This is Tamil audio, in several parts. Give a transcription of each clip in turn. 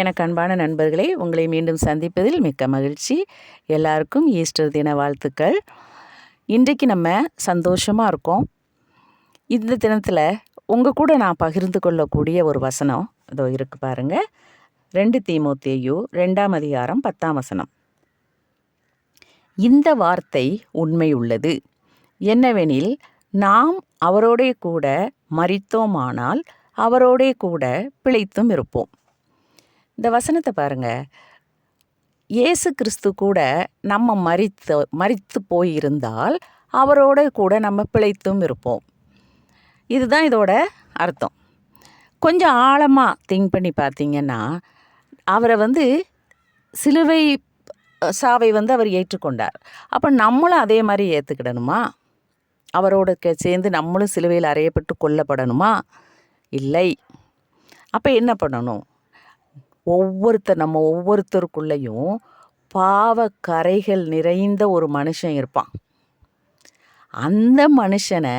எனக்கு அன்பான நண்பர்களே உங்களை மீண்டும் சந்திப்பதில் மிக்க மகிழ்ச்சி. எல்லாருக்கும் ஈஸ்டர் தின வாழ்த்துக்கள். இன்றைக்கு நம்ம சந்தோஷமாக இருக்கோம். இந்த தினத்தில் உங்கள் கூட நான் பகிர்ந்து கொள்ளக்கூடிய ஒரு வசனம் இதோ இருக்கு பாருங்க. ரெண்டு தீமோத்தேயு ரெண்டாம் அதிகாரம் பத்தாம் வசனம். இந்த வார்த்தை உண்மை உள்ளது. என்னவெனில் நாம் அவரோடே கூட மறித்தோமானால் அவரோடே கூட பிழைத்தும் இருப்போம். இந்த வசனத்தை பாருங்கள் இயேசு கிறிஸ்து கூட நம்ம மறித்து மறித்து போயிருந்தால் அவரோட கூட நம்ம பிழைத்தும் இருப்போம். இதுதான் இதோட அர்த்தம். கொஞ்சம் ஆழமாக திங்க் பண்ணி பார்த்தீங்கன்னா அவரை வந்து சிலுவை சாவை வந்து அவர் ஏற்றுக்கொண்டார். அப்போ நம்மளும் அதே மாதிரி ஏற்றுக்கிடணுமா அவரோட சேர்ந்து நம்மளும் சிலுவையில் அறையப்பட்டு கொல்லப்படணுமா இல்லை. அப்போ என்ன பண்ணணும்? ஒவ்வொருத்தர் நம்ம ஒவ்வொருத்தருக்குள்ளேயும் பாவ கரைகள் நிறைந்த ஒரு மனுஷன் இருப்பான். அந்த மனுஷனை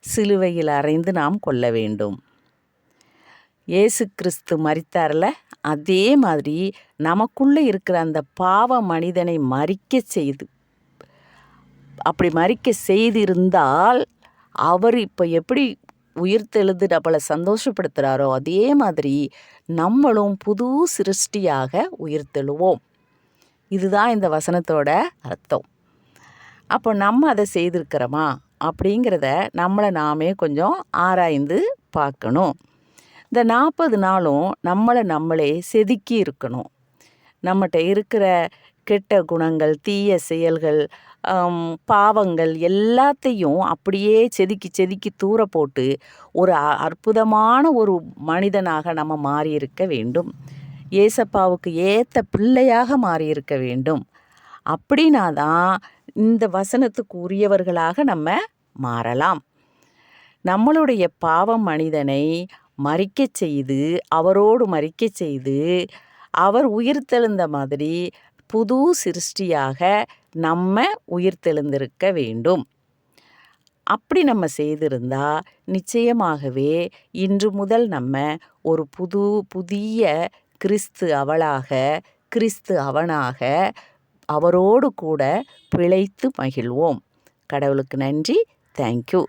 சிலுவையில் அறைந்து நாம் கொள்ள வேண்டும். இயேசு கிறிஸ்து மறித்தார்ல அதே மாதிரி நமக்குள்ளே இருக்கிற அந்த பாவ மனிதனை மறிக்க செய்து அப்படி மறிக்க செய்திருந்தால் அவர் இப்போ எப்படி உயிர்த்தெழுந்து நம்மளை சந்தோஷப்படுத்துகிறாரோ அதே மாதிரி நம்மளும் புது சிருஷ்டியாக உயிர்த்தெழுவோம். இதுதான் இந்த வசனத்தோட அர்த்தம். அப்போ நம்ம அதை செய்திருக்கிறோமா? அப்படிங்கிறத நம்மளை நாமே கொஞ்சம் ஆராய்ந்து பார்க்கணும். இந்த நாற்பது நாளும் நம்மளை நம்மளே செதுக்கி இருக்கணும். நம்மகிட்ட இருக்கிற கெட்ட குணங்கள் தீய செயல்கள் பாவங்கள் எல்லாத்தையும் அப்படியே செதுக்கி செதுக்கி தூர போட்டு ஒரு அ- அற்புதமான ஒரு மனிதனாக நம்ம மாறியிருக்க வேண்டும். ஏசப்பாவுக்கு ஏற்ற பிள்ளையாக மாறியிருக்க வேண்டும். அப்படின்னா தான் இந்த வசனத்துக்கு உரியவர்களாக நம்ம மாறலாம். நம்மளுடைய பாவம் மனிதனை மறிக்கச் செய்து அவரோடு மறிக்கச் செய்து அவர் உயிர்த்தெழுந்த மாதிரி புது சிருஷ்டியாக நம்ம உயிர்த்தெழுந்திருக்க வேண்டும். அப்படி நம்ம செய்திருந்தா நிச்சயமாகவே இன்று முதல் நம்ம ஒரு புது புதிய கிறிஸ்து அவளாக கிறிஸ்து அவனாக அவரோடு கூட பிழைத்து மகிழ்வோம். கடவுளுக்கு நன்றி. தேங்க்யூ.